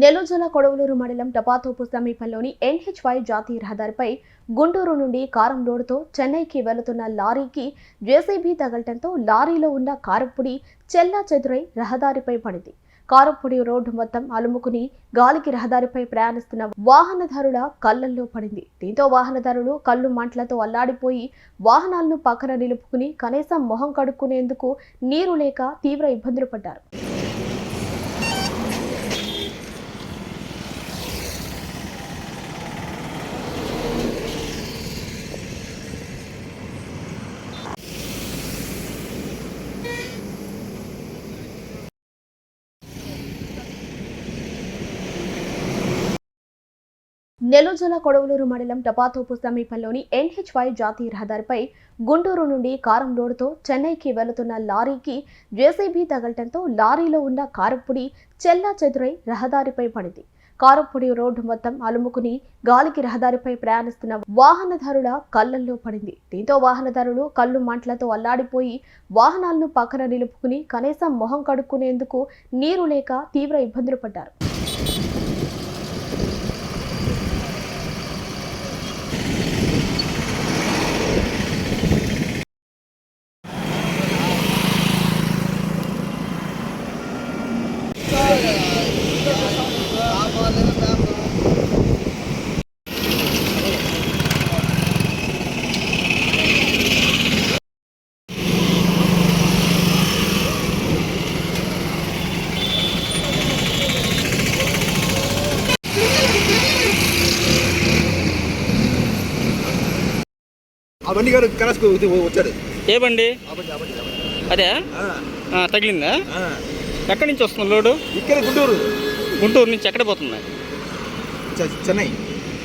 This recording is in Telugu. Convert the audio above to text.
నెల్లూరు జిల్లా కొడవలూరు మండలం టపాతోపు సమీపంలోని ఎన్హెచ్వై జాతీయ రహదారిపై గుంటూరు నుండి కారం రోడ్డుతో చెన్నైకి వెళుతున్న లారీకి జేసీబీ తగలటంతో లారీలో ఉన్న కారప్పొడి చెల్లా చెదురై రహదారిపై పడింది. కారప్పొడి రోడ్డు మొత్తం అలుముకుని గాలికి రహదారిపై ప్రయాణిస్తున్న వాహనదారుల కళ్ళల్లో పడింది. దీంతో వాహనదారులు కళ్ళు మంటలతో అల్లాడిపోయి వాహనాలను పక్కన నిలుపుకుని కనీసం మొహం కడుక్కునేందుకు నీరు లేక తీవ్ర ఇబ్బందులు పడ్డారు. నెల్లూరు జిల్లా కొడవలూరు మండలం టపాతోపు సమీపంలోని ఎన్హెచ్వై జాతీయ రహదారిపై గుంటూరు నుండి కారం రోడ్డుతో చెన్నైకి వెళుతున్న లారీకి జేసీబీ తగలటంతో లారీలో ఉన్న కారప్పొడి చెల్లా చెదురై రహదారిపై పడింది. కారప్పొడి రోడ్డు మొత్తం అలుముకుని గాలికి రహదారిపై ప్రయాణిస్తున్న వాహనదారుల కళ్ళల్లో పడింది. దీంతో వాహనదారులు కళ్ళు మంటలతో అల్లాడిపోయి వాహనాలను పక్కన నిలుపుకుని కనీసం మొహం కడుక్కునేందుకు నీరు లేక తీవ్ర ఇబ్బందులు పడ్డారు. ఆ బండి గారు కనస్కు వచ్చాడు. ఏ బండి. అదే? తగిలిందా. ఎక్కడి నుంచి వస్తుంది లోడు? ఇక్కడ గుంటూరు. గుంటూరు నుంచి ఎక్కడ పోతుంది? చె- చెన్నై.